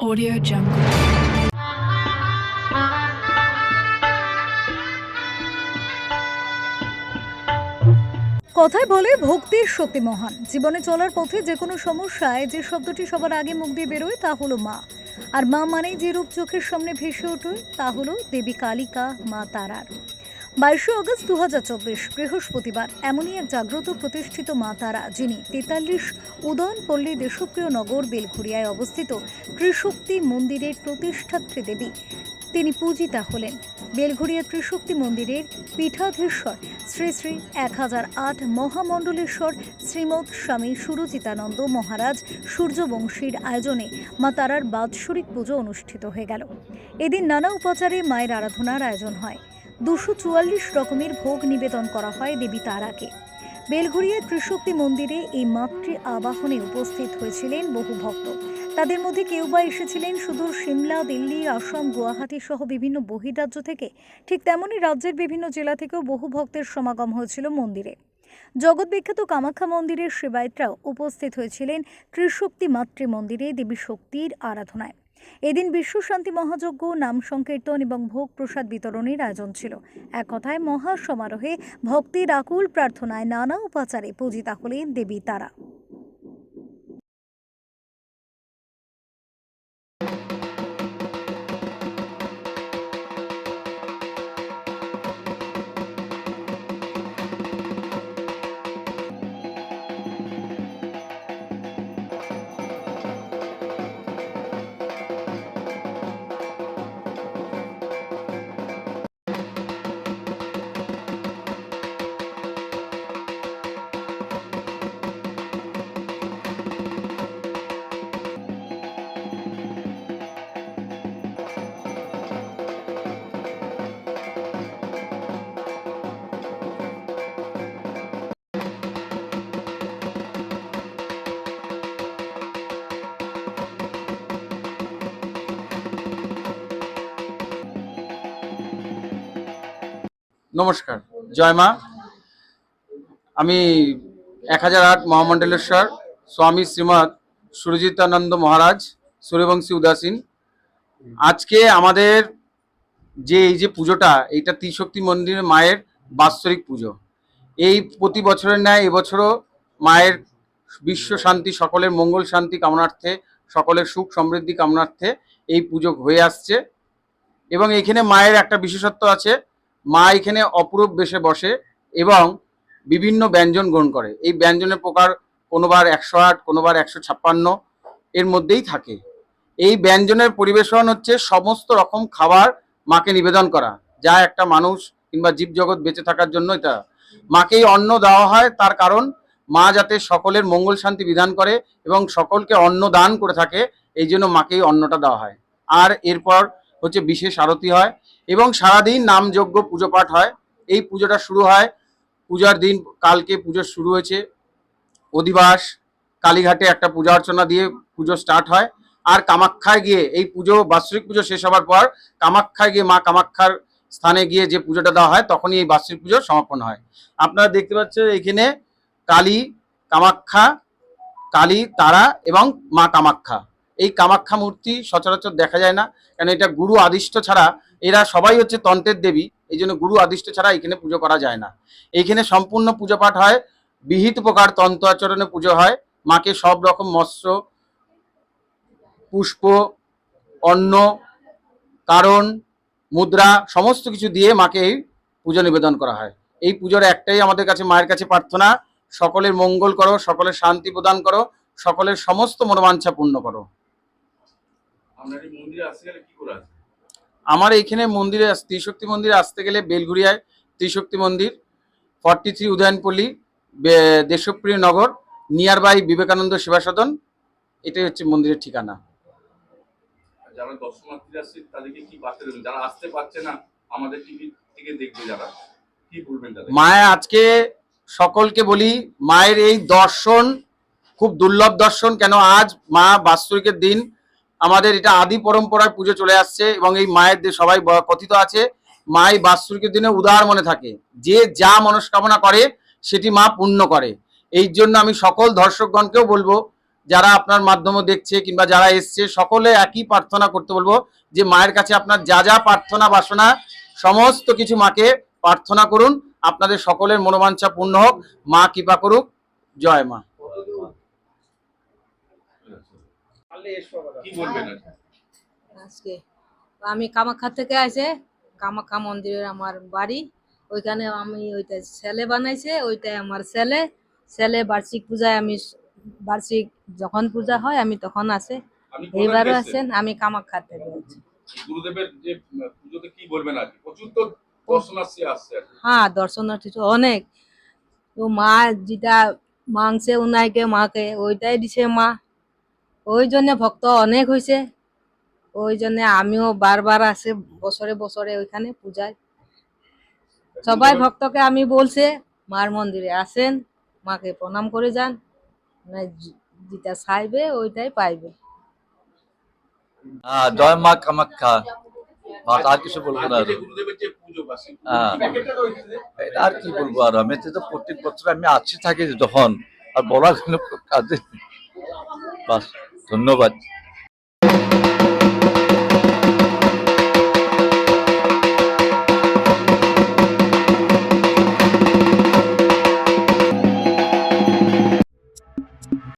Audio Jungle. কথায় বলে ভক্তির শক্তি মহান। জীবনে চলার পথে যে কোনো সমস্যায় যে শব্দটি সবার আগে মুখ দিয়ে বেরোয় তা হলো মা। আর মা মানেই যে রূপ চোখের সামনে ভেসে ওঠে তা হলো দেবী কালিকা, মা তারার। বাইশে অগস্ট দু হাজার চব্বিশ, বৃহস্পতিবার, এমনই এক জাগ্রত প্রতিষ্ঠিত মা তারা, যিনি তেতাল্লিশ উদয়নপল্লী দেশপ্রিয় নগর বেলঘুরিয়ায় অবস্থিত ত্রিশক্তি মন্দিরের প্রতিষ্ঠাত্রী দেবী। তিনি পূজিতা হলেন। বেলঘুরিয়া ত্রিশক্তি মন্দিরের পীঠাধীশ্বর শ্রী শ্রী এক হাজার আট মহামণ্ডলেশ্বর শ্রীমৎ স্বামী সুরজিতানন্দ মহারাজ সূর্যবংশীর আয়োজনে মা তারার বাৎসরিক পুজো অনুষ্ঠিত হয়ে গেল। এদিন নানা উপাচারে মায়ের আরাধনার আয়োজন হয়। দুশো চুয়াল্লিশ রকমের ভোগ নিবেদন করা হয় দেবী তারাকে। বেলঘুরিয়া ত্রিশক্তি মন্দিরে এই মাতৃ আবাহনে উপস্থিত হয়েছিলেন বহু ভক্ত। তাদের মধ্যে কেউ বা এসেছিলেন সুদূর সিমলা, দিল্লি, আসাম, গুয়াহাটি সহ বিভিন্ন বহিরাজ্য থেকে। ঠিক তেমনই রাজ্যের বিভিন্ন জেলা থেকেও বহু ভক্তের সমাগম হয়েছিল মন্দিরে। জগৎ বিখ্যাত কামাখ্যা মন্দিরের সেবায়তরাও উপস্থিত হয়েছিলেন ত্রিশক্তি মাতৃ মন্দিরে দেবী শক্তির আরাধনায়। এদিন বিশ্ব শান্তি মহাযজ্ঞ, নাম সংকীর্তন এবং ভোগ প্রসাদ বিতরণের আয়োজন ছিল। এক কথায় মহা সমারোহে ভক্তির আকুল প্রার্থনায় নানা উপাচারে পূজিতা হলেন দেবী তারা। নমস্কার। জয় মা। আমি এক হাজার আট মহামণ্ডলেশ্বর, স্বামী শ্রীমৎ সুরজিতানন্দ মহারাজ, সূর্যবংশী উদাসীন। আজকে আমাদের যে এই যে পুজোটা, এইটা ত্রিশক্তি মন্দিরের মায়ের বাৎসরিক পুজো। এই প্রতি বছরের ন্যায় এবছরও মায়ের বিশ্ব শান্তি, সকলের মঙ্গল শান্তি কামনার্থে, সকলের সুখ সমৃদ্ধি কামনার্থে এই পুজো হয়ে আসছে। এবং এখানে মায়ের একটা বিশেষত্ব আছে মা এখানে অপরূপ বেশে বসে এবং বিভিন্ন ব্যঞ্জন গ্রহণ করে। এই ব্যঞ্জনের প্রকার কোনোবার একশো আট, কোনোবার একশো ছাপ্পান্ন এর মধ্যেই থাকে। এই ব্যঞ্জনের পরিবেশন হচ্ছে সমস্ত রকম খাবার মাকে নিবেদন করা, যা একটা মানুষ কিংবা জীবজগৎ বেঁচে থাকার জন্য এটা। মাকেই অন্ন দেওয়া হয়, তার কারণ মা যাতে সকলের মঙ্গল শান্তি বিধান করে এবং সকলকে অন্ন দান করে থাকে, এই জন্য মাকেই অন্নটা দেওয়া হয়। আর এরপর হচ্ছে বিশেষ আরতি হয় এবং সারাদিন নামযজ্ঞ পুজো পাঠ হয়। এই পুজোটা শুরু হয়, পূজার দিন কালকে পুজো শুরু হয়েছে। অধিবাস, কালীঘাটে একটা পূজা অর্চনা দিয়ে পুজো স্টার্ট হয়। আর কামাখ্যায় গিয়ে এই পুজো, বাৎসরিক পুজো শেষ হওয়ার পর কামাখ্যায় গিয়ে মা কামাক্ষার স্থানে গিয়ে যে পুজোটা দেওয়া হয়, তখনই এই বাৎসরিক পুজো সমাপন হয়। আপনারা দেখতে পাচ্ছেন এখানে কালী, কামাখ্যা, কালী, তারা এবং মা কামাখ্যা। এই কামাখ্যা মূর্তি সচরাচর দেখা যায় না কারণ এটা গুরু আদিষ্ট ছাড়া এরা সবাই হচ্ছে তন্ত্রের দেবী, এই জন্য গুরু আদিষ্ট ছাড়া এখানে পুজো করা যায় না। এইখানে সম্পূর্ণ পুজো পাঠ হয়, বিহিত প্রকার তন্ত্র আচরণে পুজো হয়, মাকে সব রকম মৎস্য, পুষ্প, অন্ন, কারণ, মুদ্রা, সমস্ত কিছু দিয়ে মাকে এই পুজো নিবেদন করা হয়। এই পুজোর একটাই আমাদের কাছে মায়ের কাছে প্রার্থনা, সকলের মঙ্গল করো, সকলের শান্তি প্রদান করো, সকলের সমস্ত মনোবাঞ্ছা পূর্ণ করো। মন্দিরে কি আমার এইখানে মন্দিরে ত্রিশক্তি মন্দিরে আসতে গেলে বেলঘুরিয়ায় ত্রিশক্তি মন্দির forty three Udayanpalli Deshapriya Nagar near by Vivekananda Seva Sadan এটাই হচ্ছে মন্দিরের ঠিকানা। যারা দর্শনার্থীরা আসছে তাদেরকে কি বার্তা দেবেন? যারা আসতে পারছে না আমাদের টিভি থেকে দেখবে যারা। কি বলবেন মায়া আজকে সকলকে বলি মায়ের এই দর্শন খুব দুর্লভ দর্শন কেন আজ মা বাস্তবিকের দিন আমাদের এটা আদি পরম্পরায় পুজো চলে আসছে এবং এই মায়ের সবাই কথিত আছে মা এই বাৎসরিকের দিনে উদার মনে থাকে। যে যা মনস্কামনা করে, সেটি মা পূর্ণ করে। এই জন্য আমি সকল দর্শকগণকেও বলব, যারা আপনার মাধ্যমে দেখছে কিংবা যারা এসছে, সকলে একই প্রার্থনা করতে বলব যে মায়ের কাছে আপনার যা যা প্রার্থনা বাসনা, সমস্ত কিছু মাকে প্রার্থনা করুন। আপনাদের সকলের মনোবাঞ্ছা পূর্ণ হোক। মা কৃপা করুক। জয় মা। কি বলবেন আজকে? আজকে। আমি কামাখ্যা থেকে আসে কামাখ্যা মন্দিরের আমার বাড়ি। ওইখানে আমি ওইটা ছেলে বানাইছে ওইটাই আমার ছেলে। ছেলে বার্ষিক পূজায় আমি বার্ষিক যখন পূজা হয় আমি তখন আসে। এইবারও আছেন আমি কামাখ্যা থেকে আছি গুরুদেবের যে পুজোতে কি বলবেন আজকে প্রচুর তো দর্শনার্থী আসছে হ্যাঁ দর্শনার্থী তো অনেক। তো মা যেটা মাংসে উনাইকে মাকে ওইটাই দিছে মা। ওই জন্য ভক্ত অনেক হয়েছে ওই জন্য আমিও বারবার আসে বছরে বছরে ওইখানে পূজায়। সবাই ভক্তকে আমি বলছে মার মন্দিরে আসেন মাকে প্রণাম করে যান না যে- যেটা চাইবে ওইটাই পাইবে। হ্যাঁ জয় মা কামাখ্যা। আর কিছু বলব না হ্যাঁ। এটা আর কি বলব আর? আমি তো প্রত্যেক বছর আমি আছি থাকি যখন। আর বলার কোনো কাজে বাস। ধন্যবাদ।